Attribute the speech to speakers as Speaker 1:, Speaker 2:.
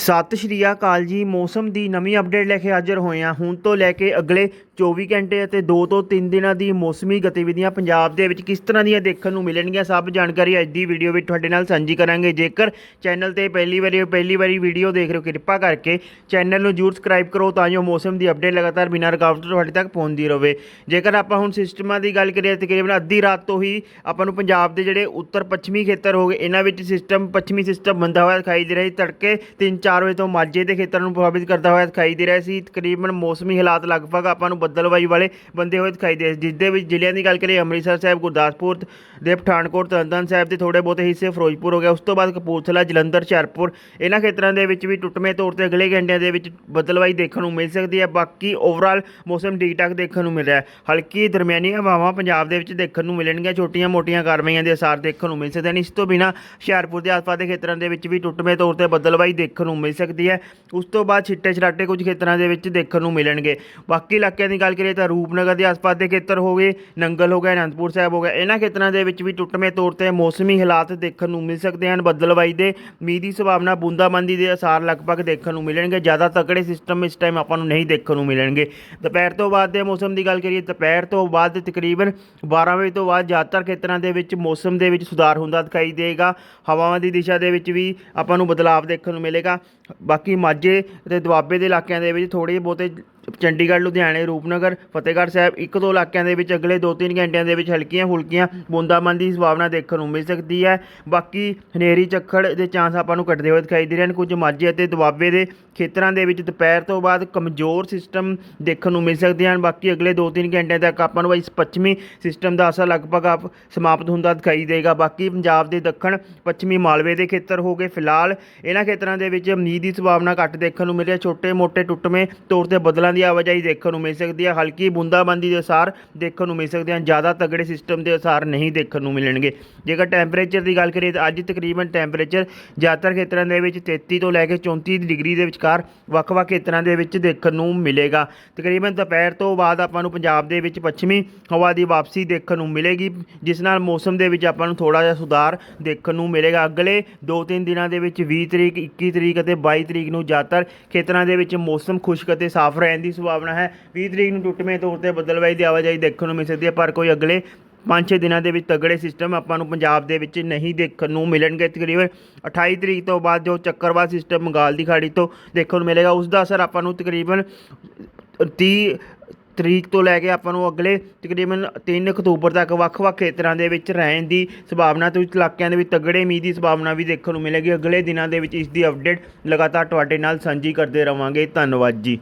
Speaker 1: ਸਤਿ ਸ਼੍ਰੀ ਅਕਾਲ ਜੀ। ਮੌਸਮ ਦੀ ਨਵੀਂ ਅਪਡੇਟ ਲੈ ਕੇ ਹਾਜ਼ਰ ਹੋਏ ਹਾਂ। ਹੁਣ ਤੋਂ ਲੈ ਕੇ ਅਗਲੇ 24 ਘੰਟੇ ਅਤੇ 2 ਤੋਂ 3 ਦਿਨਾਂ ਦੀ ਮੌਸਮੀ ਗਤੀਵਿਧੀਆਂ ਪੰਜਾਬ ਦੇ ਵਿੱਚ ਕਿਸ ਤਰ੍ਹਾਂ ਦੀਆਂ ਦੇਖਣ ਨੂੰ ਮਿਲਣਗੀਆਂ, ਸਭ ਜਾਣਕਾਰੀ ਅੱਜ ਦੀ ਵੀਡੀਓ ਵਿੱਚ ਤੁਹਾਡੇ ਨਾਲ ਸਾਂਝੀ ਕਰਾਂਗੇ। ਜੇਕਰ ਚੈਨਲ ਤੇ ਪਹਿਲੀ ਵਾਰੀ ਪਹਿਲੀ ਵਾਰੀ ਵੀਡੀਓ ਦੇਖ ਰਹੇ ਹੋ, ਕਿਰਪਾ ਕਰਕੇ ਚੈਨਲ ਨੂੰ ਜਰੂਰ ਸਬਸਕ੍ਰਾਈਬ ਕਰੋ ਤਾਂ ਜੋ ਮੌਸਮ ਦੀ ਅਪਡੇਟ ਲਗਾਤਾਰ ਬਿਨਾਂ ਰੁਕਾਵਟ ਤੁਹਾਡੇ ਤੱਕ ਪਹੁੰਚਦੀ ਰਹੇ ਜੇਕਰ ਆਪਾਂ ਹੁਣ ਸਿਸਟਮਾਂ ਦੀ ਗੱਲ ਕਰੀਏ, ਤਕਰੀਬਨ ਅੱਧੀ ਰਾਤ ਤੋਂ ਹੀ ਆਪਾਂ ਨੂੰ ਪੰਜਾਬ ਦੇ ਜਿਹੜੇ ਉੱਤਰ ਪੱਛਮੀ ਖੇਤਰ ਹੋ ਗਏ, ਇਹਨਾਂ ਵਿੱਚ ਸਿਸਟਮ, ਪੱਛਮੀ ਸਿਸਟਮ ਬੰਦਾ ਹੋਇਆ ਦਿਖਾਈ ਦੇ ਰਿਹਾ ਸੀ। ਤੜਕੇ 3-4 ਵਜੇ ਤੋਂ ਮਾਝੇ ਦੇ ਖੇਤਰ ਨੂੰ ਪ੍ਰਭਾਵਿਤ ਕਰਦਾ ਹੋਇਆ ਦਿਖਾਈ ਦੇ ਰਿਹਾ ਸੀ। ਤਕਰੀਬਨ ਮੌਸਮੀ ਹਾਲਾਤ ਲਗਭਗ ਆਪਾਂ ਨੂੰ ਬੱਦਲਵਾਈ ਵਾਲੇ ਬੰਦੇ ਹੋਏ ਦਿਖਾਈ ਦੇ ਰਹੇ ਜਿਸ ਦੇ ਵਿੱਚ ਜ਼ਿਲ੍ਹਿਆਂ ਦੀ ਗੱਲ ਕਰੀਏ, ਅੰਮ੍ਰਿਤਸਰ ਸਾਹਿਬ, ਗੁਰਦਾਸਪੁਰ ਦੇ ਪਠਾਨਕੋਟ, ਤਰਨਤਾਰਨ ਸਾਹਿਬ ਦੇ ਥੋੜੇ ਬਹੁਤੇ ਹਿੱਸੇ ਫਿਰੋਜ਼ਪੁਰ ਹੋ ਗਿਆ ਉਸ ਤੋਂ ਬਾਅਦ ਕਪੂਰਥਲਾ, ਜਲੰਧਰ, ਹੁਸ਼ਿਆਰਪੁਰ, ਇਹਨਾਂ ਖੇਤਰਾਂ ਦੇ ਵਿੱਚ ਵੀ ਟੁੱਟਵੇਂ ਤੌਰ ਤੇ ਅਗਲੇ ਘੰਟਿਆਂ ਦੇ ਵਿੱਚ ਬੱਦਲਵਾਈ ਦੇਖਣ ਨੂੰ ਮਿਲ ਸਕਦੀ ਹੈ। ਬਾਕੀ ਓਵਰਆਲ ਮੌਸਮ ਠੀਕ ਠਾਕ ਦੇਖਣ ਨੂੰ ਮਿਲ ਰਿਹਾ ਹੈ। ਹਲਕੀ ਦਰਮਿਆਨੀ ਹਵਾਵਾਂ ਪੰਜਾਬ ਦੇ ਵਿੱਚ ਦੇਖਣ ਨੂੰ ਮਿਲਣਗੀਆਂ। ਛੋਟੀਆਂ-ਮੋਟੀਆਂ ਕਾਰਵਾਈਆਂ ਦੇ ਅਸਾਰ ਦੇਖਣ ਨੂੰ ਮਿਲ ਸਕਦੇ ਹਨ ਇਸ ਤੋਂ ਬਿਨਾ ਹੁਸ਼ਿਆਰਪੁਰ ਦੇ ਆਸ-ਪਾਸ ਦੇ ਖੇਤਰਾਂ ਦੇ ਵਿੱਚ ਵੀ ਟੁੱਟਵੇਂ ਤੌਰ ਤੇ ਬੱਦਲਵਾਈ ਦੇਖਣ ਨੂੰ ਮਿਲ ਸਕਦੀ ਹੈ। ਉਸ ਤੋਂ ਬਾਅਦ ਛਿੱਟੇ ਛਰਾਟੇ ਕੁਝ ਖੇਤਰਾਂ ਦੇ ਵਿੱਚ ਦੇਖਣ ਨੂੰ ਮਿਲਣਗੇ। ਬਾਕੀ ਇਲਾਕਿਆਂ ਦੀ ਗੱਲ ਕਰੀਏ ਤਾਂ ਰੂਪਨਗਰ ਦੇ ਆਸ-ਪਾਸ ਦੇ ਖੇਤਰ ਹੋ ਗਏ, ਨੰਗਲ ਹੋ ਗਿਆ, ਅਨੰਦਪੁਰ ਸਾਹਿਬ ਹੋ ਗਿਆ, ਇਹਨਾਂ ਖੇਤਰਾਂ ਦੇ ਵਿੱਚ ਵੀ ਟੁੱਟਵੇਂ ਤੌਰ ਤੇ ਮੌਸਮੀ ਹਾਲਾਤ ਦੇਖਣ ਨੂੰ ਮਿਲ ਸਕਦੇ ਹਨ। ਬੱਦਲਵਾਈ ਦੇ ਮੀਂਹ ਦੀ ਸੰਭਾਵਨਾ, ਬੂੰਦਾਬਾਂਦੀ ਦੇ ਅਸਾਰ ਲਗਭਗ ਦੇਖਣ ਨੂੰ ਮਿਲਣਗੇ। ਜ਼ਿਆਦਾ ਤਕੜੇ ਸਿਸਟਮ ਇਸ ਟਾਈਮ ਆਪਾਂ ਨੂੰ ਨਹੀਂ ਦੇਖਣ ਨੂੰ ਮਿਲਣਗੇ। ਦੁਪਹਿਰ ਤੋਂ ਬਾਅਦ ਦੇ ਮੌਸਮ ਦੀ ਗੱਲ ਕਰੀਏ, ਦੁਪਹਿਰ ਤੋਂ ਬਾਅਦ ਤਕਰੀਬਨ 12 ਵਜੇ ਤੋਂ ਬਾਅਦ ਜ਼ਿਆਦਾਤਰ ਖੇਤਰਾਂ ਦੇ ਵਿੱਚ ਮੌਸਮ ਦੇ ਵਿੱਚ ਸੁਧਾਰ ਹੁੰਦਾ ਦਿਖਾਈ ਦੇਗਾ। ਹਵਾਵਾਂ ਦੀ ਦਿਸ਼ਾ ਦੇ ਵਿੱਚ ਵੀ ਆਪਾਂ ਨੂੰ ਬਦਲਾਵ ਦੇਖਣ ਨੂੰ ਮਿਲੇਗਾ। ਬਾਕੀ ਮਾਝੇ ਤੇ ਦੁਆਬੇ ਦੇ ਇਲਾਕਿਆਂ ਦੇ ਵਿੱਚ ਥੋੜੇ ਬਹੁਤੇ ਚੰਡੀਗੜ੍ਹ, ਲੁਧਿਆਣੇ, ਰੂਪਨਗਰ, ਫਤਿਹਗੜ੍ਹ ਸਾਹਿਬ, ਇੱਕ ਦੋ ਇਲਾਕਿਆਂ ਦੇ ਵਿੱਚ ਅਗਲੇ 2-3 ਘੰਟਿਆਂ ਦੇ ਵਿੱਚ ਹਲਕੀਆਂ ਫੁਲਕੀਆਂ ਬੂੰਦਾਬਾਂਦੀ ਦੀ ਸੰਭਾਵਨਾ ਦੇਖਣ ਨੂੰ ਮਿਲ ਸਕਦੀ ਹੈ। ਬਾਕੀ ਹਨੇਰੀ ਚੱਖੜ ਦੇ ਚਾਂਸ ਆਪਾਂ ਨੂੰ ਘਟਦੇ ਹੋਏ ਦਿਖਾਈ ਦੇ ਰਹੇ ਹਨ। ਕੁਝ ਮਾਝੇ ਅਤੇ ਦੁਆਬੇ ਦੇ ਖੇਤਰਾਂ ਦੇ ਵਿੱਚ ਦੁਪਹਿਰ ਤੋਂ ਬਾਅਦ ਕਮਜ਼ੋਰ ਸਿਸਟਮ ਦੇਖਣ ਨੂੰ ਮਿਲ ਸਕਦੇ ਹਨ। ਬਾਕੀ ਅਗਲੇ 2-3 ਘੰਟਿਆਂ ਤੱਕ ਆਪਾਂ ਨੂੰ ਇਸ ਪੱਛਮੀ ਸਿਸਟਮ ਦਾ ਅਸਰ ਲਗਭਗ ਆਪ ਸਮਾਪਤ ਹੁੰਦਾ ਦਿਖਾਈ ਦੇਗਾ। ਬਾਕੀ ਪੰਜਾਬ ਦੇ ਦੱਖਣ, ਪੱਛਮੀ ਮਾਲਵੇ ਦੇ ਖੇਤਰ ਹੋ ਗਏ ਫਿਲਹਾਲ। ਇਹਨਾਂ ਖੇਤਰਾਂ ਦੇ ਵਿੱਚ ਮੀਂਹ ਦੀ ਸੰਭਾਵਨਾ ਘੱਟ ਦੇਖਣ ਨੂੰ ਮਿਲ ਰਹੀ ਹੈ ਛੋਟੇ-ਮੋਟੇ ਟੁੱਟਵੇਂ ਤੌਰ ਤੇ ਬਦਲਾਂ ਦੀ ਆਵਾਜਾਈ ਦੇਖਣ ਨੂੰ ਮਿਲ ਸਕਦੀ ਹੈ। ਹਲਕੀ ਬੂੰਦਾਬਾਂਦੀ ਦੇ ਅਸਾਰ ਦੇਖਣ ਨੂੰ ਮਿਲ ਸਕਦੇ ਹਨ। ਜ਼ਿਆਦਾ ਤਗੜੇ ਸਿਸਟਮ ਦੇ ਅਸਾਰ ਨਹੀਂ ਦੇਖਣ ਨੂੰ ਮਿਲਣਗੇ। ਜੇਕਰ ਟੈਂਪਰੇਚਰ ਦੀ ਗੱਲ ਕਰੀਏ ਤਾਂ ਅੱਜ ਤਕਰੀਬਨ ਟੈਂਪਰੇਚਰ ਜ਼ਿਆਦਾਤਰ ਖੇਤਰਾਂ ਦੇ ਵਿੱਚ 33 ਤੋਂ ਲੈ ਕੇ 34 ਡਿਗਰੀ ਦੇ ਵਿਚਕਾਰ ਵੱਖ-ਵੱਖ ਖੇਤਰਾਂ ਦੇ ਵਿੱਚ ਦੇਖਣ ਨੂੰ ਮਿਲੇਗਾ। ਤਕਰੀਬਨ ਦੁਪਹਿਰ ਤੋਂ ਬਾਅਦ ਆਪਾਂ ਨੂੰ ਪੰਜਾਬ ਦੇ ਵਿੱਚ ਪੱਛਮੀ ਹਵਾ ਦੀ ਵਾਪਸੀ ਦੇਖਣ ਨੂੰ ਮਿਲੇਗੀ, ਜਿਸ ਨਾਲ ਮੌਸਮ ਦੇ ਵਿੱਚ ਆਪਾਂ ਨੂੰ ਥੋੜਾ ਜਿਹਾ ਸੁਧਾਰ ਦੇਖਣ ਨੂੰ ਮਿਲੇਗਾ। ਅਗਲੇ 2-3 ਦਿਨਾਂ ਦੇ ਵਿੱਚ 20 ਤਰੀਕ 21 ਤਰੀਕ ਅਤੇ 22 ਤਰੀਕ ਨੂੰ ਜ਼ਿਆਦਾਤਰ ਖੇਤਰਾਂ ਦੇ ਵਿੱਚ ਮੌਸਮ ਖੁਸ਼ਕ ਅਤੇ ਸਾਫ਼ ਰਹਿਣ ਦੀ ਸੰਭਾਵਨਾ ਹੈ। 20 ਤਰੀਕ ਨੂੰ ਟੁੱਟਵੇਂ ਤੌਰ ਤੇ ਬੱਦਲਵਾਈ ਦੀ ਆਵਾਜਾਈ ਦੇਖਣ ਨੂੰ ਮਿਲ ਸਕਦੀ ਹੈ, ਪਰ ਕੋਈ ਅਗਲੇ ਪੰਜ ਛੇ ਦਿਨਾਂ ਦੇ ਵਿੱਚ ਤਗੜੇ ਸਿਸਟਮ ਆਪਾਂ ਨੂੰ ਪੰਜਾਬ ਦੇ ਵਿੱਚ ਨਹੀਂ ਦੇਖਣ ਨੂੰ ਮਿਲਣਗੇ। ਤਕਰੀਬਨ 28 ਤਰੀਕ ਤੋਂ ਬਾਅਦ ਜੋ ਚੱਕਰਵਾਤ ਸਿਸਟਮ ਬੰਗਾਲ ਦੀ ਖਾੜੀ ਤੋਂ ਦੇਖਣ ਨੂੰ ਮਿਲੇਗਾ, ਉਸ ਦਾ ਅਸਰ ਆਪਾਂ ਨੂੰ ਤਕਰੀਬਨ 30 ਤਰੀਕ ਤੋਂ ਲੈ ਕੇ ਆਪਾਂ ਨੂੰ ਅਗਲੇ ਤਕਰੀਬਨ 3 ਅਕਤੂਬਰ ਤੱਕ ਵੱਖ-ਵੱਖ ਖੇਤਰਾਂ ਦੇ ਵਿੱਚ ਰਹਿਣ ਦੀ ਸੰਭਾਵਨਾ ਤੇ ਇਲਾਕਿਆਂ ਦੇ ਵਿੱਚ ਤਗੜੇ ਮੀਂਹ ਦੀ ਸੰਭਾਵਨਾ ਵੀ ਦੇਖਣ ਨੂੰ ਮਿਲੇਗੀ। ਅਗਲੇ ਦਿਨਾਂ ਦੇ ਵਿੱਚ ਇਸ ਦੀ ਅਪਡੇਟ ਲਗਾਤਾਰ ਤੁਹਾਡੇ ਨਾਲ ਸਾਂਝੀ ਕਰਦੇ ਰਵਾਂਗੇ। ਧੰਨਵਾਦ ਜੀ।